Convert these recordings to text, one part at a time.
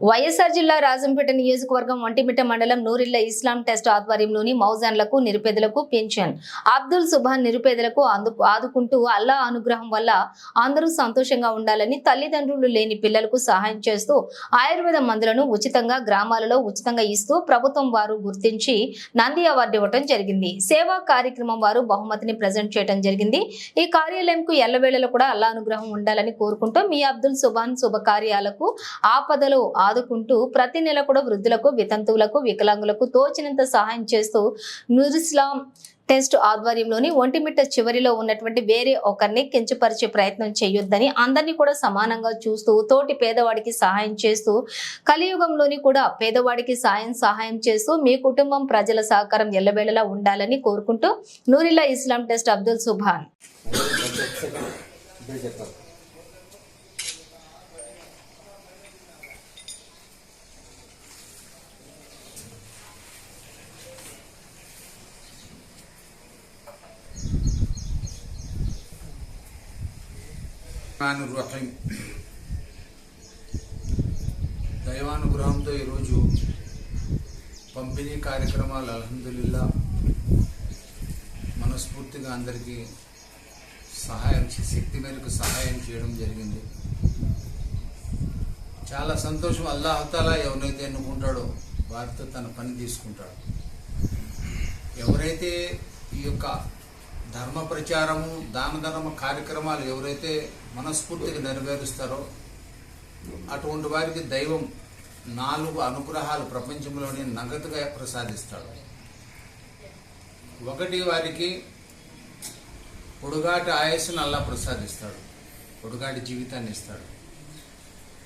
వైఎస్ఆర్ జిల్లా రాజంపేట నియోజకవర్గం వంటిమిట మండలం నూరిళ్ళ ఇస్లాం టెస్ట్ ఆధ్వర్యంలోని మౌజాన్లకు నిరుపేదలకు పెన్షన్ అబ్దుల్ సుభాన్ నిరుపేదలకు ఆదుకుంటూ అల్లా అనుగ్రహం వల్ల అందరూ సంతోషంగా ఉండాలని తల్లిదండ్రులు లేని పిల్లలకు సహాయం చేస్తూ ఆయుర్వేద మందులను ఉచితంగా గ్రామాలలో ఉచితంగా ఇస్తూ ప్రభుత్వం వారు గుర్తించి నంది అవార్డు ఇవ్వటం జరిగింది. సేవా కార్యక్రమం వారు బహుమతిని ప్రజెంట్ చేయడం జరిగింది. ఈ కార్యాలయంకు ఎల్లవేళలో కూడా అల్లా అనుగ్రహం ఉండాలని కోరుకుంటూ మీ అబ్దుల్ సుబాన్ శుభకార్యాలకు ఆపదలో ఆదుకుంటూ ప్రతి నెల కూడా వృద్ధులకు వితంతువులకు వికలాంగులకు తోచినంత సహాయం చేస్తూ నురిస్లాం టెస్ట్ ఆధ్వర్యంలోని ఒంటిమిట్ట చివరిలో ఉన్నటువంటి వేరే ఒకరిని కించపరిచే ప్రయత్నం చేయొద్దని అందరినీ కూడా సమానంగా చూస్తూ తోటి పేదవాడికి సహాయం చేస్తూ కలియుగంలోని కూడా పేదవాడికి సాయం సహాయం చేస్తూ మీ కుటుంబం ప్రజల సహకారం ఎల్లవేళలా ఉండాలని కోరుకుంటూ నూరిల్లా ఇస్లాం టెస్ట్ అబ్దుల్ సుభాన్. రహీం దైవానుగ్రహంతో ఈరోజు పంపిణీ కార్యక్రమాలు అల్హమ్దుల్లా మనస్ఫూర్తిగా అందరికీ సహాయం చే- శక్తి మేరకు సహాయం చేయడం జరిగింది. చాలా సంతోషం. అల్లాహతాలా ఎవరైతే ఎన్నుకుంటాడో వారితో తన పని తీసుకుంటాడు. ఎవరైతే ఈ యొక్క ధర్మ ప్రచారము దాన ధర్మ కార్యక్రమాలు ఎవరైతే మనస్ఫూర్తిగా నెరవేరుస్తారో అటువంటి వారికి దైవం నాలుగు అనుగ్రహాలు ప్రపంచంలోనే నగదుగా ప్రసాదిస్తాడు. ఒకటి వారికి పొడుగాటి ఆయుస్సును అల్లా ప్రసాదిస్తాడు. పొడుగాటి జీవితాన్ని ఇస్తాడు.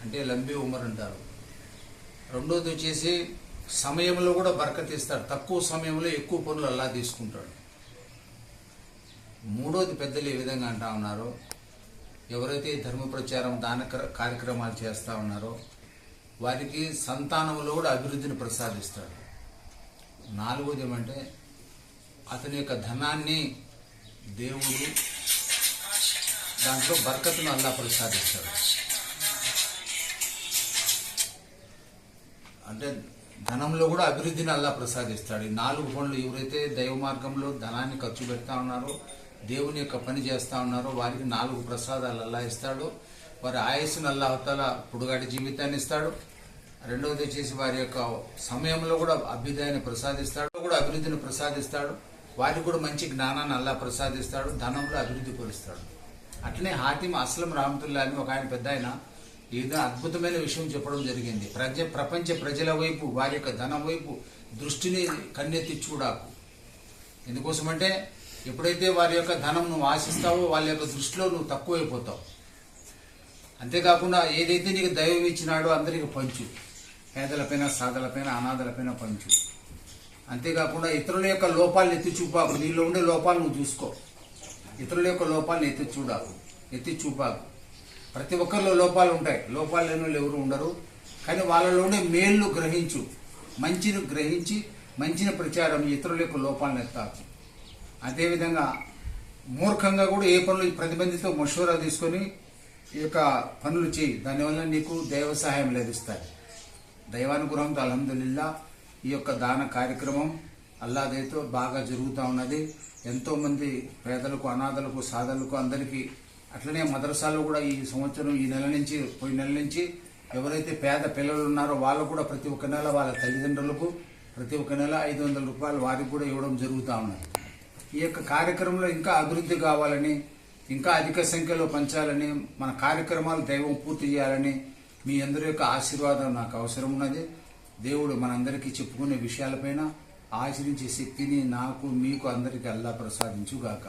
అంటే లంబి ఉమర్ అంటారు. రెండోది వచ్చేసి సమయంలో కూడా బరకతిస్తాడు తక్కువ సమయంలో ఎక్కువ పనులు అల్లా తీసుకుంటాడు. మూడోది పెద్దలు ఏ విధంగా అంటా ఉన్నారో ఎవరైతే ధర్మ ప్రచారం దాన కార్యక్రమాలు చేస్తూ ఉన్నారో వారికి సంతానంలో కూడా అభివృద్ధిని ప్రసాదిస్తాడు నాలుగోది ఏమంటే అతని యొక్క ధనాన్ని దేవుడు దాంట్లో బర్కత్ను అల్లా ప్రసాదిస్తాడు. అంటే ధనంలో కూడా అభివృద్ధిని అల్లా ప్రసాదిస్తాడు. ఈ నాలుగు పనులు ఎవరైతే దైవ మార్గంలో ధనాన్ని ఖర్చు పెడతా ఉన్నారో దేవుని యొక్క పని చేస్తా ఉన్నారో వారికి నాలుగు ప్రసాదాలు అల్లా ఇస్తాడు. వారి ఆయుస్సును అల్లా అవతల జీవితాన్ని ఇస్తాడు. రెండవది వచ్చేసి వారి యొక్క సమయంలో కూడా అభ్యుదయాన్ని ప్రసాదిస్తాడు కూడా అభివృద్ధిని ప్రసాదిస్తాడు. వారికి కూడా మంచి జ్ఞానాన్ని అల్లా ప్రసాదిస్తాడు ధనంలో అభివృద్ధి పరుస్తాడు అట్లనే హాతిమ్ అస్లం రామతుల్లా అని ఒక ఆయన పెద్ద ఆయన ఏదో అద్భుతమైన విషయం చెప్పడం జరిగింది. ప్రజ ప్రపంచ ప్రజల వైపు వారి యొక్క ధనం వైపు దృష్టిని కన్నెత్తి చూడాకు ఎందుకోసమంటే ఎప్పుడైతే వారి యొక్క ధనం నువ్వు ఆశిస్తావో వాళ్ళ యొక్క దృష్టిలో నువ్వు తక్కువైపోతావు. అంతేకాకుండా ఏదైతే నీకు దైవం ఇచ్చినాడో అందరికి పంచు. పేదలపైన సాదలపైన అనాథలపైన పంచు. అంతేకాకుండా ఇతరుల యొక్క లోపాలను ఎత్తి చూపాకు. నీలో ఉండే లోపాలు నువ్వు చూసుకో. ఇతరుల యొక్క లోపాలను ఎత్తి చూడాకు. ఎత్తి చూపాకు. ప్రతి ఒక్కరిలో లోపాలు ఉంటాయి. లోపాలు లేని వాళ్ళు ఎవరు ఉండరు. కానీ వాళ్ళలో ఉండే మేళ్ళు గ్రహించు. మంచిని గ్రహించి మంచిని ప్రచారం ఇతరుల యొక్క లోపాలను ఎత్తాకు. అదేవిధంగా మూర్ఖంగా కూడా ఏ పనులు ప్రతిబంధితో మషూరా తీసుకొని ఈ యొక్క పనులు చేయి. దానివల్ల నీకు దైవ సహాయం లభిస్తాయి దైవానుగ్రహంతో అలహదుల్లా ఈ యొక్క దాన కార్యక్రమం అల్లాదైతో బాగా జరుగుతూ ఉన్నది. ఎంతోమంది పేదలకు అనాథలకు సాధలకు అందరికీ అట్లనే మదరసాలో కూడా ఈ సంవత్సరం ఈ నెల నుంచి పోయిన నెల నుంచి ఎవరైతే పేద పిల్లలు ఉన్నారో వాళ్ళు కూడా ప్రతి ఒక్క నెల వాళ్ళ తల్లిదండ్రులకు ప్రతి ఒక్క నెల ఐదు వందల రూపాయలు వారికి కూడా ఇవ్వడం జరుగుతూ ఉన్నది. ఈ యొక్క కార్యక్రమంలో ఇంకా అభివృద్ధి కావాలని ఇంకా అధిక సంఖ్యలో పంచాలని మన కార్యక్రమాలు దైవం పూర్తి చేయాలని మీ అందరి యొక్క ఆశీర్వాదం నాకు అవసరం ఉన్నది దేవుడు మనందరికీ చెప్పుకునే విషయాలపైన ఆచరించే శక్తిని నాకు మీకు అందరికీ అల్లా ప్రసాదించుగాక.